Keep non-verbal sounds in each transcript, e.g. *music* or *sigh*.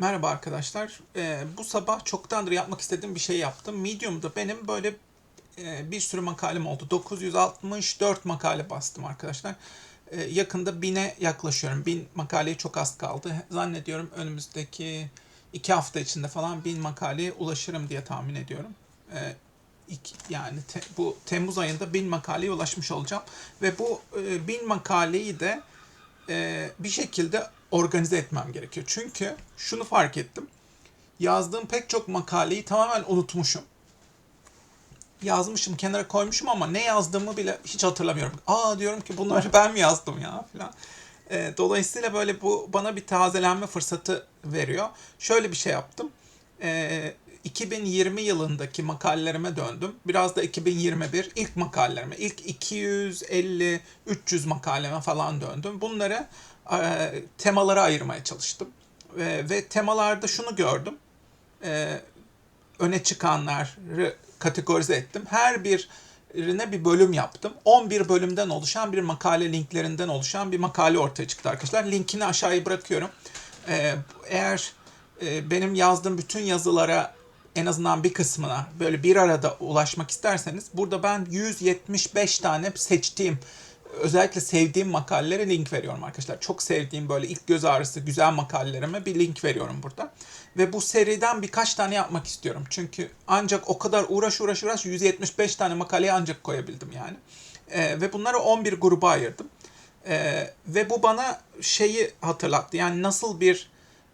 Merhaba arkadaşlar. Ee, bu sabah çoktandır yapmak istediğim bir şey yaptım. Medium'da benim böyle e, bir sürü makalem oldu. 964 makale bastım arkadaşlar. Ee, yakında 1000'e yaklaşıyorum. 1000 makaleye çok az kaldı. Zannediyorum önümüzdeki 2 hafta içinde falan 1000 makaleye ulaşırım diye tahmin ediyorum. Ee, iki- yani te- bu Temmuz ayında 1000 makaleye ulaşmış olacağım. Ve bu e, 1000 makaleyi de e, bir şekilde organize etmem gerekiyor. Çünkü şunu fark ettim. Yazdığım pek çok makaleyi tamamen unutmuşum. Yazmışım, kenara koymuşum ama ne yazdığımı bile hiç hatırlamıyorum. Aa diyorum ki bunları *laughs* ben mi yazdım ya falan. E, dolayısıyla böyle bu bana bir tazelenme fırsatı veriyor. Şöyle bir şey yaptım. E, 2020 yılındaki makalelerime döndüm. Biraz da 2021 ilk makalelerime, ilk 250-300 makaleme falan döndüm. Bunları e, temalara ayırmaya çalıştım. Ve, ve temalarda şunu gördüm. E, öne çıkanları kategorize ettim. Her birine bir bölüm yaptım. 11 bölümden oluşan bir makale linklerinden oluşan bir makale ortaya çıktı arkadaşlar. Linkini aşağıya bırakıyorum. Ee, eğer e, benim yazdığım bütün yazılara en azından bir kısmına böyle bir arada ulaşmak isterseniz burada ben 175 tane seçtiğim özellikle sevdiğim makalelere link veriyorum arkadaşlar. Çok sevdiğim böyle ilk göz ağrısı güzel makalelerime bir link veriyorum burada. Ve bu seriden birkaç tane yapmak istiyorum. Çünkü ancak o kadar uğraş uğraş uğraş 175 tane makaleye ancak koyabildim yani. Ee, ve bunları 11 gruba ayırdım. Ee, ve bu bana şeyi hatırlattı. Yani nasıl bir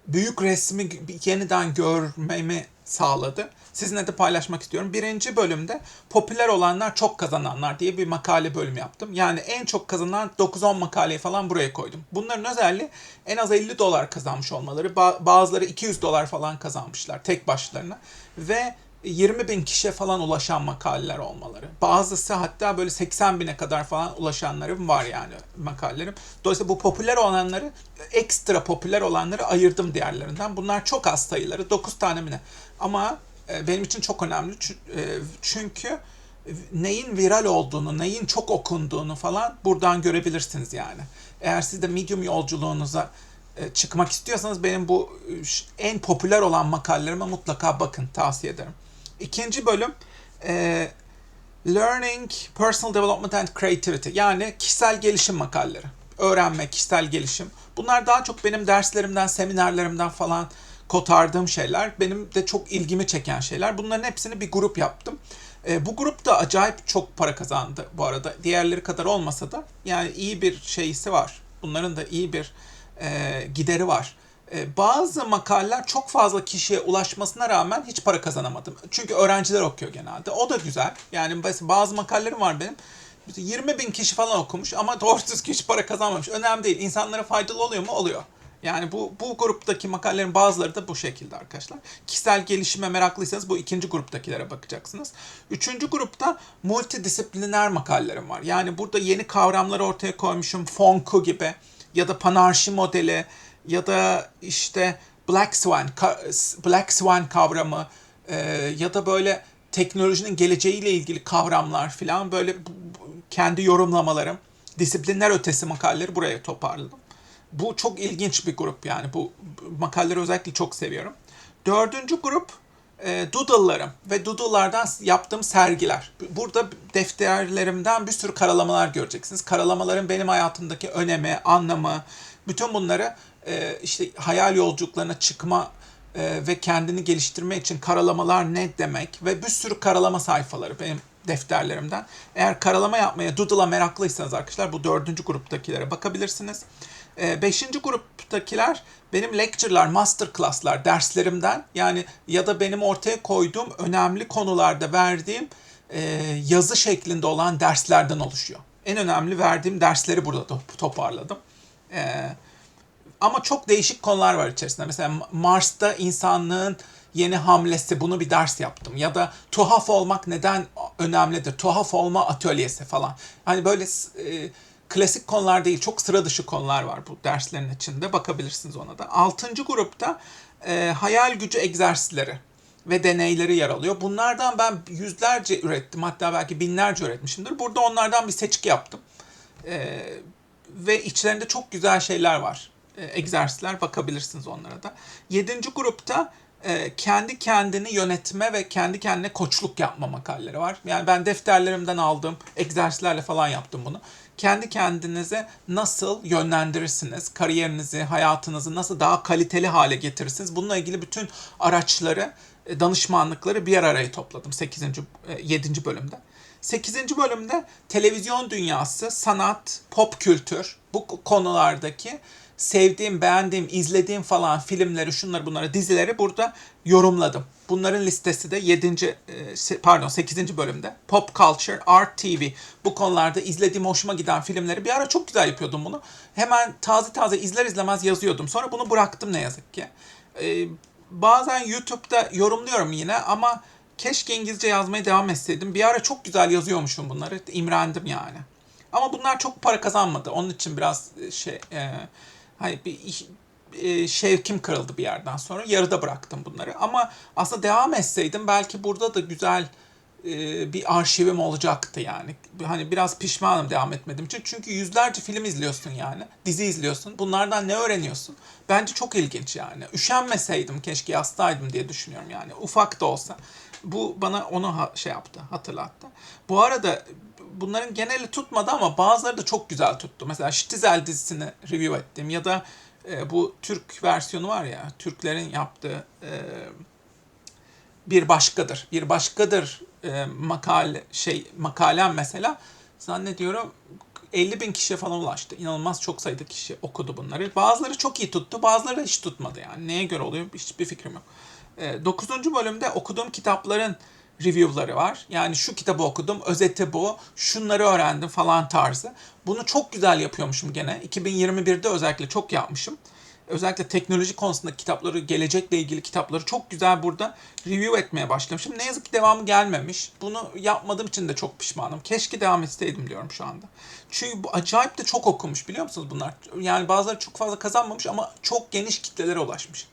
büyük resmi yeniden görmemi sağladı. Sizinle de paylaşmak istiyorum. Birinci bölümde popüler olanlar çok kazananlar diye bir makale bölümü yaptım. Yani en çok kazanan 9-10 makaleyi falan buraya koydum. Bunların özelliği en az 50 dolar kazanmış olmaları. Ba- bazıları 200 dolar falan kazanmışlar tek başlarına. Ve 20 bin kişiye falan ulaşan makaleler olmaları. Bazısı hatta böyle 80 bine kadar falan ulaşanlarım var yani makalelerim. Dolayısıyla bu popüler olanları, ekstra popüler olanları ayırdım diğerlerinden. Bunlar çok az sayıları, 9 tane mi ne? Ama e, benim için çok önemli. E, Çünkü neyin viral olduğunu, neyin çok okunduğunu falan buradan görebilirsiniz yani. Eğer siz de Medium yolculuğunuza e, çıkmak istiyorsanız benim bu e, en popüler olan makalelerime mutlaka bakın, tavsiye ederim. İkinci bölüm e, Learning, Personal Development and Creativity yani kişisel gelişim makaleleri. Öğrenme, kişisel gelişim. Bunlar daha çok benim derslerimden, seminerlerimden falan kotardığım şeyler. Benim de çok ilgimi çeken şeyler. Bunların hepsini bir grup yaptım. E, bu grup da acayip çok para kazandı bu arada. Diğerleri kadar olmasa da yani iyi bir şeysi var. Bunların da iyi bir e, gideri var. E, bazı makaleler çok fazla kişiye ulaşmasına rağmen hiç para kazanamadım. Çünkü öğrenciler okuyor genelde. O da güzel. Yani bazı makalelerim var benim. 20 bin kişi falan okumuş ama doğru düzgün hiç para kazanmamış. Önemli değil. İnsanlara faydalı oluyor mu? Oluyor. Yani bu, bu gruptaki makalelerin bazıları da bu şekilde arkadaşlar. Kişisel gelişime meraklıysanız bu ikinci gruptakilere bakacaksınız. Üçüncü grupta multidisipliner makalelerim var. Yani burada yeni kavramları ortaya koymuşum. Fonku gibi ya da panarşi modeli ya da işte Black Swan, Black Swan kavramı e, ya da böyle teknolojinin geleceğiyle ilgili kavramlar falan böyle kendi yorumlamalarım, disiplinler ötesi makaleleri buraya toparladım. Bu çok ilginç bir grup yani. Bu makaleleri özellikle çok seviyorum. Dördüncü grup e, doodle'larım ve doodle'lardan yaptığım sergiler. Burada defterlerimden bir sürü karalamalar göreceksiniz. Karalamaların benim hayatımdaki önemi, anlamı, bütün bunları e, işte hayal yolculuklarına çıkma e, ve kendini geliştirme için karalamalar ne demek ve bir sürü karalama sayfaları benim defterlerimden. Eğer karalama yapmaya, doodle'a meraklıysanız arkadaşlar bu dördüncü gruptakilere bakabilirsiniz. E, beşinci gruptakiler benim lecture'lar, masterclass'lar, derslerimden yani ya da benim ortaya koyduğum önemli konularda verdiğim e, yazı şeklinde olan derslerden oluşuyor. En önemli verdiğim dersleri burada to- toparladım. E, ama çok değişik konular var içerisinde. Mesela Mars'ta insanlığın yeni hamlesi bunu bir ders yaptım. Ya da tuhaf olmak neden önemlidir? Tuhaf olma atölyesi falan. Hani böyle e, klasik konular değil, çok sıra dışı konular var bu derslerin içinde. Bakabilirsiniz ona da. Altıncı grupta e, hayal gücü egzersizleri ve deneyleri yer alıyor. Bunlardan ben yüzlerce ürettim. Hatta belki binlerce üretmişimdir. Burada onlardan bir seçki yaptım. E, ve içlerinde çok güzel şeyler var. E, egzersizler bakabilirsiniz onlara da. Yedinci grupta e, kendi kendini yönetme ve kendi kendine koçluk yapma makaleleri var. Yani ben defterlerimden aldığım egzersizlerle falan yaptım bunu. Kendi kendinize nasıl yönlendirirsiniz, kariyerinizi, hayatınızı nasıl daha kaliteli hale getirirsiniz. Bununla ilgili bütün araçları, e, danışmanlıkları bir araya topladım 8. 7. bölümde. 8. bölümde televizyon dünyası, sanat, pop kültür bu konulardaki sevdiğim, beğendiğim, izlediğim falan filmleri, şunları bunları, dizileri burada yorumladım. Bunların listesi de 7. pardon 8. bölümde. Pop Culture, Art TV. Bu konularda izlediğim hoşuma giden filmleri bir ara çok güzel yapıyordum bunu. Hemen taze taze izler izlemez yazıyordum. Sonra bunu bıraktım ne yazık ki. Ee, bazen YouTube'da yorumluyorum yine ama keşke İngilizce yazmaya devam etseydim. Bir ara çok güzel yazıyormuşum bunları. İmrendim yani. Ama bunlar çok para kazanmadı. Onun için biraz şey e, hani bir e, şevkim kırıldı bir yerden sonra. Yarıda bıraktım bunları. Ama aslında devam etseydim belki burada da güzel e, bir arşivim olacaktı yani. Hani biraz pişmanım devam etmedim için. Çünkü yüzlerce film izliyorsun yani. Dizi izliyorsun. Bunlardan ne öğreniyorsun? Bence çok ilginç yani. Üşenmeseydim keşke yazsaydım diye düşünüyorum yani. Ufak da olsa. Bu bana onu şey yaptı, hatırlattı. Bu arada bunların geneli tutmadı ama bazıları da çok güzel tuttu. Mesela Ştizel dizisini review ettim ya da e, bu Türk versiyonu var ya, Türklerin yaptığı e, bir başkadır. Bir başkadır e, makale şey makalem mesela zannediyorum 50 bin kişiye falan ulaştı. İnanılmaz çok sayıda kişi okudu bunları. Bazıları çok iyi tuttu, bazıları hiç tutmadı yani. Neye göre oluyor hiçbir fikrim yok. E, 9. bölümde okuduğum kitapların review'ları var. Yani şu kitabı okudum, özeti bu, şunları öğrendim falan tarzı. Bunu çok güzel yapıyormuşum gene. 2021'de özellikle çok yapmışım. Özellikle teknoloji konusunda kitapları, gelecekle ilgili kitapları çok güzel burada review etmeye başlamışım. Ne yazık ki devamı gelmemiş. Bunu yapmadığım için de çok pişmanım. Keşke devam etseydim diyorum şu anda. Çünkü bu acayip de çok okumuş biliyor musunuz bunlar? Yani bazıları çok fazla kazanmamış ama çok geniş kitlelere ulaşmış.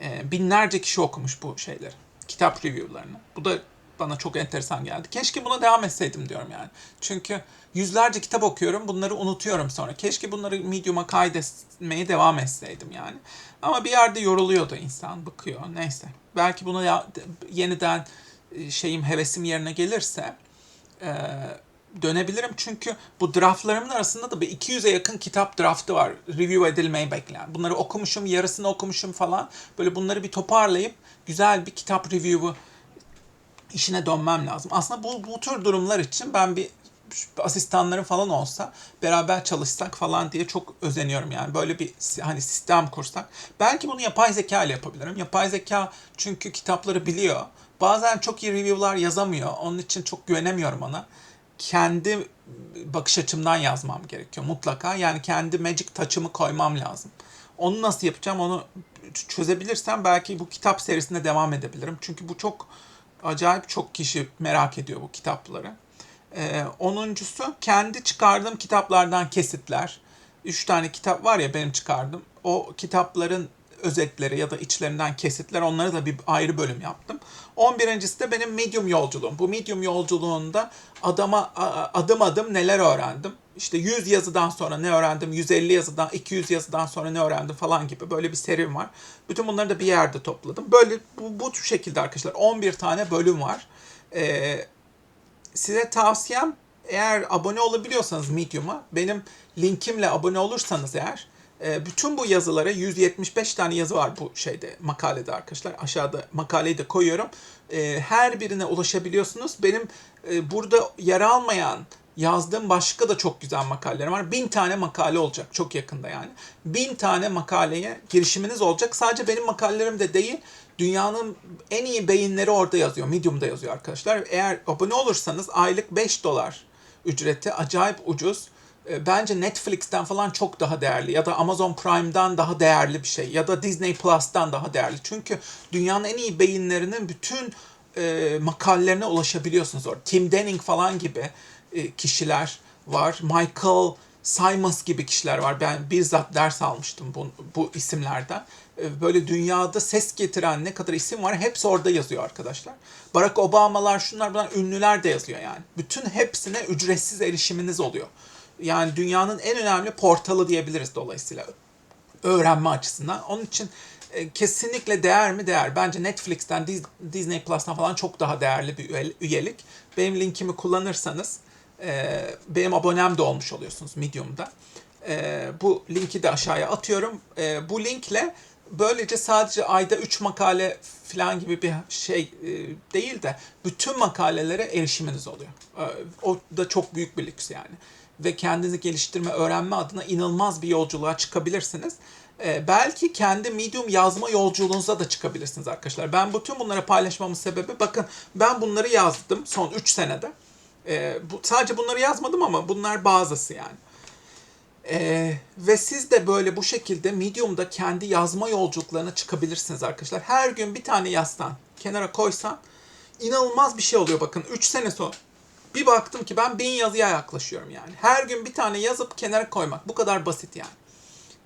Ee, binlerce kişi okumuş bu şeyleri kitap review'larını. Bu da bana çok enteresan geldi. Keşke buna devam etseydim diyorum yani. Çünkü yüzlerce kitap okuyorum, bunları unutuyorum sonra. Keşke bunları Medium'a kaydetmeye devam etseydim yani. Ama bir yerde yoruluyordu insan, bıkıyor. Neyse. Belki buna ya, yeniden e, şeyim, hevesim yerine gelirse e, dönebilirim. Çünkü bu draftlarımın arasında da bir 200'e yakın kitap draftı var. Review edilmeyi bekleyen. Bunları okumuşum, yarısını okumuşum falan. Böyle bunları bir toparlayıp güzel bir kitap review'u işine dönmem lazım. Aslında bu, bu tür durumlar için ben bir asistanlarım falan olsa beraber çalışsak falan diye çok özeniyorum yani böyle bir hani sistem kursak. Belki bunu yapay zeka ile yapabilirim. Yapay zeka çünkü kitapları biliyor. Bazen çok iyi review'lar yazamıyor. Onun için çok güvenemiyorum ona. Kendi bakış açımdan yazmam gerekiyor mutlaka. Yani kendi magic touch'ımı koymam lazım. Onu nasıl yapacağım onu çözebilirsem belki bu kitap serisine devam edebilirim. Çünkü bu çok acayip çok kişi merak ediyor bu kitapları. Ee, onuncusu kendi çıkardığım kitaplardan kesitler. Üç tane kitap var ya benim çıkardım. O kitapların özetleri ya da içlerinden kesitler onları da bir ayrı bölüm yaptım. 11.si de benim medium yolculuğum. Bu medium yolculuğunda adama adım adım neler öğrendim. İşte 100 yazıdan sonra ne öğrendim, 150 yazıdan, 200 yazıdan sonra ne öğrendim falan gibi böyle bir serim var. Bütün bunları da bir yerde topladım. Böyle bu, bu şekilde arkadaşlar 11 tane bölüm var. Ee, size tavsiyem eğer abone olabiliyorsanız Medium'a benim linkimle abone olursanız eğer bütün bu yazılara 175 tane yazı var bu şeyde makalede arkadaşlar. Aşağıda makaleyi de koyuyorum. E, her birine ulaşabiliyorsunuz. Benim e, burada yer almayan yazdığım başka da çok güzel makalelerim var. Bin tane makale olacak çok yakında yani. Bin tane makaleye girişiminiz olacak. Sadece benim makalelerim de değil. Dünyanın en iyi beyinleri orada yazıyor. Medium'da yazıyor arkadaşlar. Eğer abone olursanız aylık 5 dolar ücreti acayip ucuz. E, bence Netflix'ten falan çok daha değerli ya da Amazon Prime'dan daha değerli bir şey ya da Disney Plus'tan daha değerli. Çünkü dünyanın en iyi beyinlerinin bütün e, makalelerine ulaşabiliyorsunuz orada. Tim Denning falan gibi e, kişiler var. Michael Simons gibi kişiler var. Ben bizzat ders almıştım bu, bu isimlerden. E, böyle dünyada ses getiren ne kadar isim var hepsi orada yazıyor arkadaşlar. Barack Obama'lar şunlar bunlar ünlüler de yazıyor yani. Bütün hepsine ücretsiz erişiminiz oluyor. Yani dünyanın en önemli portalı diyebiliriz dolayısıyla. öğrenme açısından. Onun için e, kesinlikle değer mi? Değer. Bence Netflix'ten, Dis- Disney Plus'tan falan çok daha değerli bir üye- üyelik. Benim linkimi kullanırsanız e, benim abonem de olmuş oluyorsunuz Medium'da. E, bu linki de aşağıya atıyorum. E, bu linkle böylece sadece ayda 3 makale falan gibi bir şey e, değil de bütün makalelere erişiminiz oluyor. E, o da çok büyük bir lüks yani. Ve kendinizi geliştirme, öğrenme adına inanılmaz bir yolculuğa çıkabilirsiniz. E, belki kendi Medium yazma yolculuğunuza da çıkabilirsiniz arkadaşlar. Ben bütün bunları paylaşmamın sebebi bakın ben bunları yazdım son 3 senede. E, bu, sadece bunları yazmadım ama bunlar bazısı yani. Ee, ve siz de böyle bu şekilde Medium'da kendi yazma yolculuklarına çıkabilirsiniz arkadaşlar. Her gün bir tane yazsan, kenara koysan inanılmaz bir şey oluyor bakın. 3 sene sonra bir baktım ki ben bin yazıya yaklaşıyorum yani. Her gün bir tane yazıp kenara koymak. Bu kadar basit yani.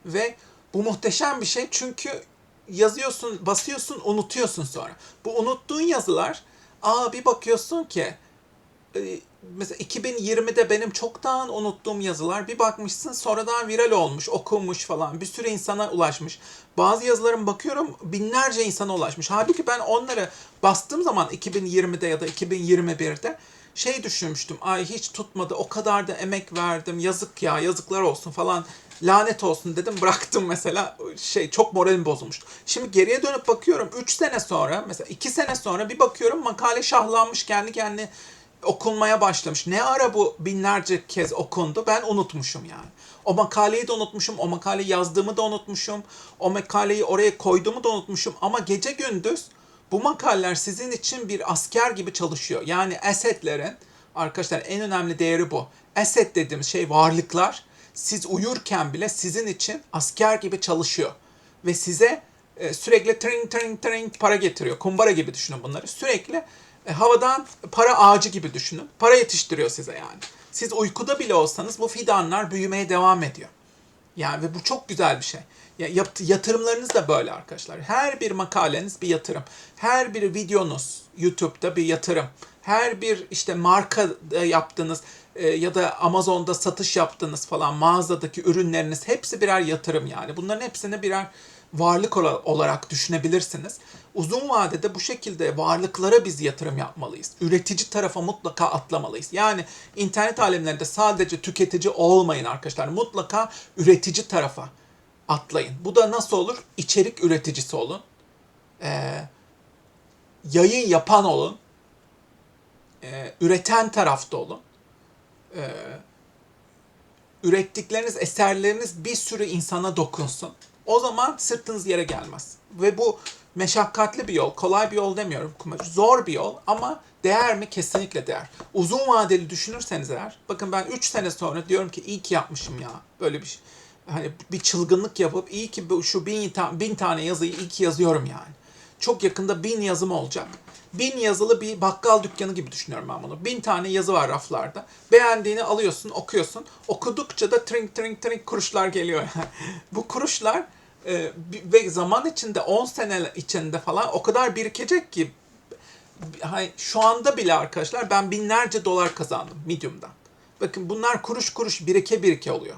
Ve bu muhteşem bir şey çünkü yazıyorsun, basıyorsun, unutuyorsun sonra. Bu unuttuğun yazılar, aa bir bakıyorsun ki e, mesela 2020'de benim çoktan unuttuğum yazılar bir bakmışsın sonradan viral olmuş, okunmuş falan. Bir sürü insana ulaşmış. Bazı yazılarım bakıyorum binlerce insana ulaşmış. Halbuki ben onları bastığım zaman 2020'de ya da 2021'de şey düşünmüştüm. Ay hiç tutmadı. O kadar da emek verdim. Yazık ya, yazıklar olsun falan. Lanet olsun dedim. Bıraktım mesela. Şey çok moralim bozulmuştu. Şimdi geriye dönüp bakıyorum. 3 sene sonra mesela 2 sene sonra bir bakıyorum makale şahlanmış kendi kendine okunmaya başlamış. Ne ara bu binlerce kez okundu ben unutmuşum yani. O makaleyi de unutmuşum, o makaleyi yazdığımı da unutmuşum, o makaleyi oraya koyduğumu da unutmuşum. Ama gece gündüz bu makaleler sizin için bir asker gibi çalışıyor. Yani assetlerin, arkadaşlar en önemli değeri bu. Asset dediğimiz şey varlıklar siz uyurken bile sizin için asker gibi çalışıyor. Ve size e, sürekli tring tring tring para getiriyor. Kumbara gibi düşünün bunları. Sürekli e, havadan para ağacı gibi düşünün. Para yetiştiriyor size yani. Siz uykuda bile olsanız bu fidanlar büyümeye devam ediyor. Yani ve bu çok güzel bir şey. Yatırımlarınız da böyle arkadaşlar. Her bir makaleniz bir yatırım. Her bir videonuz YouTube'da bir yatırım. Her bir işte marka e, yaptığınız e, ya da Amazon'da satış yaptığınız falan mağazadaki ürünleriniz hepsi birer yatırım yani. Bunların hepsini birer varlık ola- olarak düşünebilirsiniz. Uzun vadede bu şekilde varlıklara biz yatırım yapmalıyız. Üretici tarafa mutlaka atlamalıyız. Yani internet alemlerinde sadece tüketici olmayın arkadaşlar. Mutlaka üretici tarafa atlayın. Bu da nasıl olur? İçerik üreticisi olun. Ee, yayın yapan olun. Ee, üreten tarafta olun. Ee, ürettikleriniz, eserleriniz bir sürü insana dokunsun. O zaman sırtınız yere gelmez. Ve bu meşakkatli bir yol, kolay bir yol demiyorum. Zor bir yol ama değer mi? Kesinlikle değer. Uzun vadeli düşünürseniz eğer, bakın ben 3 sene sonra diyorum ki iyi ki yapmışım ya. Böyle bir şey. Hani bir çılgınlık yapıp iyi ki şu bin, ta- bin tane yazıyı iyi ki yazıyorum yani. Çok yakında bin yazım olacak. Bin yazılı bir bakkal dükkanı gibi düşünüyorum ben bunu. Bin tane yazı var raflarda. Beğendiğini alıyorsun, okuyorsun. Okudukça da trink trink trink kuruşlar geliyor. *laughs* Bu kuruşlar e, ve zaman içinde 10 sene içinde falan o kadar birikecek ki şu anda bile arkadaşlar ben binlerce dolar kazandım Medium'dan. Bakın bunlar kuruş kuruş birike birike oluyor.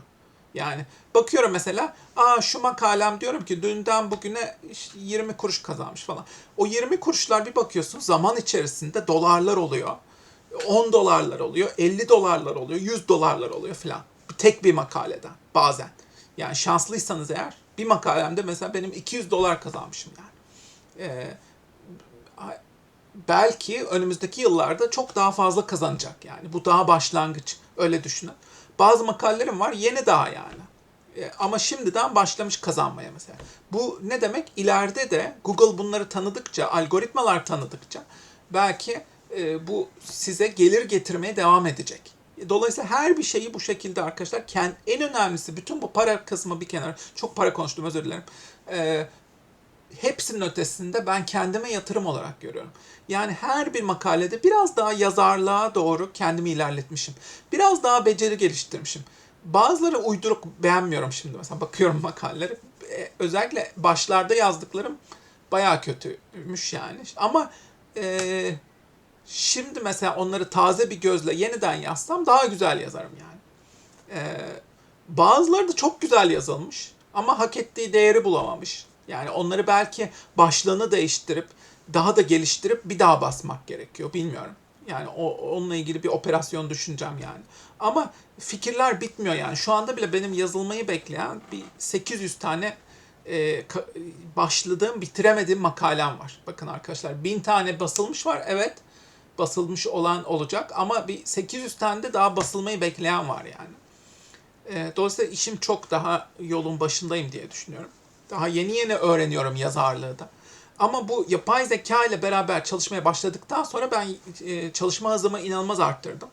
Yani bakıyorum mesela, aa şu makalem diyorum ki dünden bugüne işte 20 kuruş kazanmış falan. O 20 kuruşlar bir bakıyorsun zaman içerisinde dolarlar oluyor. 10 dolarlar oluyor, 50 dolarlar oluyor, 100 dolarlar oluyor falan. Tek bir makaleden bazen. Yani şanslıysanız eğer bir makalemde mesela benim 200 dolar kazanmışım yani. Ee, belki önümüzdeki yıllarda çok daha fazla kazanacak yani. Bu daha başlangıç öyle düşünün. Bazı makalelerim var yeni daha yani. E, Ama şimdiden başlamış kazanmaya mesela. Bu ne demek? İleride de Google bunları tanıdıkça, algoritmalar tanıdıkça belki e, bu size gelir getirmeye devam edecek. Dolayısıyla her bir şeyi bu şekilde arkadaşlar en önemlisi bütün bu para kısmı bir kenara çok para konuştum özür dilerim. E, hepsinin ötesinde ben kendime yatırım olarak görüyorum. Yani her bir makalede biraz daha yazarlığa doğru kendimi ilerletmişim. Biraz daha beceri geliştirmişim. Bazıları uyduruk beğenmiyorum şimdi mesela bakıyorum makaleleri. Ee, özellikle başlarda yazdıklarım bayağı kötüymüş yani. Ama e, şimdi mesela onları taze bir gözle yeniden yazsam daha güzel yazarım yani. Ee, bazıları da çok güzel yazılmış. Ama hak ettiği değeri bulamamış. Yani onları belki başlığını değiştirip daha da geliştirip bir daha basmak gerekiyor. Bilmiyorum. Yani o, onunla ilgili bir operasyon düşüneceğim yani. Ama fikirler bitmiyor yani. Şu anda bile benim yazılmayı bekleyen bir 800 tane e, başladığım, bitiremediğim makalem var. Bakın arkadaşlar 1000 tane basılmış var. Evet basılmış olan olacak ama bir 800 tane de daha basılmayı bekleyen var yani. E, dolayısıyla işim çok daha yolun başındayım diye düşünüyorum. Daha yeni yeni öğreniyorum yazarlığı da. Ama bu yapay zeka ile beraber çalışmaya başladıktan sonra ben e, çalışma hızımı inanılmaz arttırdım.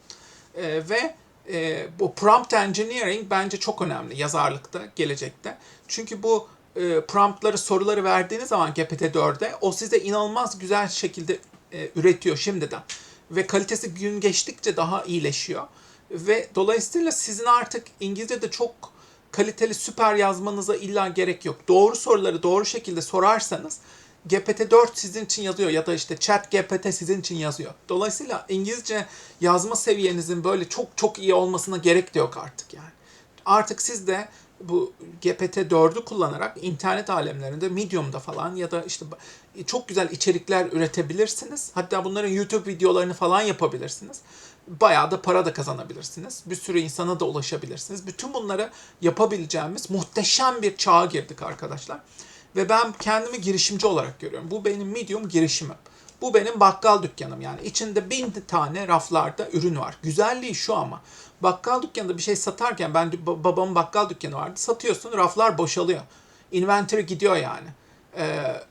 E, ve e, bu prompt engineering bence çok önemli yazarlıkta, gelecekte. Çünkü bu e, promptları, soruları verdiğiniz zaman GPT-4'e o size inanılmaz güzel şekilde e, üretiyor şimdiden. Ve kalitesi gün geçtikçe daha iyileşiyor. Ve dolayısıyla sizin artık İngilizce'de çok kaliteli süper yazmanıza illa gerek yok. Doğru soruları doğru şekilde sorarsanız GPT-4 sizin için yazıyor ya da işte Chat GPT sizin için yazıyor. Dolayısıyla İngilizce yazma seviyenizin böyle çok çok iyi olmasına gerek de yok artık yani. Artık siz de bu GPT-4'ü kullanarak internet alemlerinde Medium'da falan ya da işte çok güzel içerikler üretebilirsiniz. Hatta bunların YouTube videolarını falan yapabilirsiniz. Bayağı da para da kazanabilirsiniz. Bir sürü insana da ulaşabilirsiniz. Bütün bunları yapabileceğimiz muhteşem bir çağa girdik arkadaşlar. Ve ben kendimi girişimci olarak görüyorum. Bu benim Medium girişimim. Bu benim bakkal dükkanım yani. içinde bin tane raflarda ürün var. Güzelliği şu ama. Bakkal dükkanında bir şey satarken ben babamın bakkal dükkanı vardı. Satıyorsun raflar boşalıyor. Inventory gidiyor yani. Ee,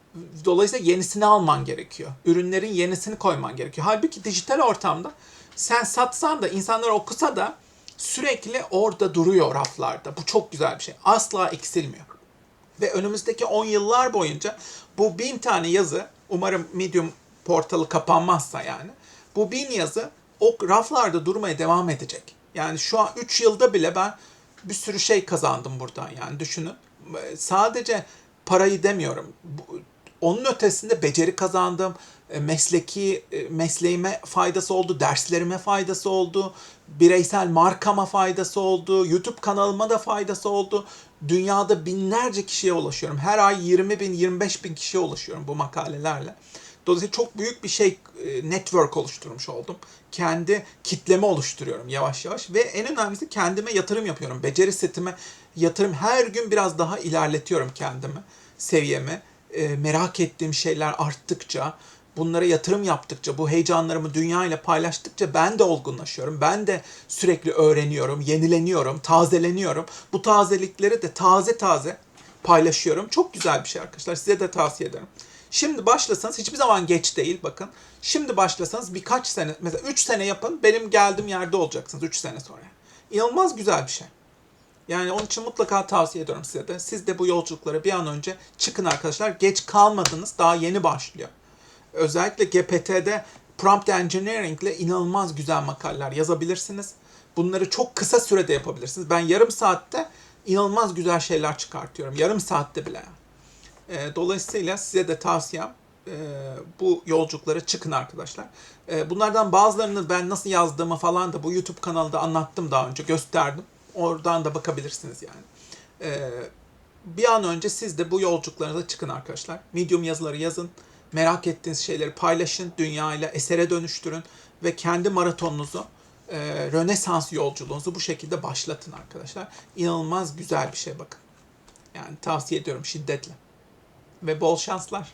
dolayısıyla yenisini alman gerekiyor. Ürünlerin yenisini koyman gerekiyor. Halbuki dijital ortamda sen satsan da insanlar okusa da sürekli orada duruyor raflarda. Bu çok güzel bir şey. Asla eksilmiyor. Ve önümüzdeki 10 yıllar boyunca bu bin tane yazı, umarım Medium portalı kapanmazsa yani, bu bin yazı o raflarda durmaya devam edecek. Yani şu an 3 yılda bile ben bir sürü şey kazandım buradan yani düşünün. Sadece parayı demiyorum. Onun ötesinde beceri kazandım. Mesleki mesleğime faydası oldu, derslerime faydası oldu, bireysel markama faydası oldu, YouTube kanalıma da faydası oldu. Dünyada binlerce kişiye ulaşıyorum. Her ay 20 bin, 25 bin kişiye ulaşıyorum bu makalelerle. Dolayısıyla çok büyük bir şey network oluşturmuş oldum. Kendi kitlemi oluşturuyorum yavaş yavaş ve en önemlisi kendime yatırım yapıyorum. Beceri setime yatırım her gün biraz daha ilerletiyorum kendimi, seviyemi. Merak ettiğim şeyler arttıkça, bunlara yatırım yaptıkça, bu heyecanlarımı dünya ile paylaştıkça ben de olgunlaşıyorum. Ben de sürekli öğreniyorum, yenileniyorum, tazeleniyorum. Bu tazelikleri de taze taze paylaşıyorum. Çok güzel bir şey arkadaşlar. Size de tavsiye ederim. Şimdi başlasanız hiçbir zaman geç değil bakın. Şimdi başlasanız birkaç sene mesela 3 sene yapın benim geldiğim yerde olacaksınız 3 sene sonra. İnanılmaz güzel bir şey. Yani onun için mutlaka tavsiye ediyorum size de. Siz de bu yolculuklara bir an önce çıkın arkadaşlar. Geç kalmadınız. Daha yeni başlıyor. Özellikle GPT'de prompt engineering ile inanılmaz güzel makaleler yazabilirsiniz. Bunları çok kısa sürede yapabilirsiniz. Ben yarım saatte inanılmaz güzel şeyler çıkartıyorum. Yarım saatte bile. E, dolayısıyla size de tavsiyem e, bu yolculuklara çıkın arkadaşlar. E, bunlardan bazılarını ben nasıl yazdığımı falan da bu YouTube kanalında anlattım daha önce, gösterdim. Oradan da bakabilirsiniz yani. E, bir an önce siz de bu yolculuklarınıza çıkın arkadaşlar. Medium yazıları yazın. Merak ettiğiniz şeyleri paylaşın. Dünyayla esere dönüştürün. Ve kendi maratonunuzu, e, Rönesans yolculuğunuzu bu şekilde başlatın arkadaşlar. İnanılmaz güzel bir şey bakın. Yani tavsiye ediyorum şiddetle. Ve bol şanslar.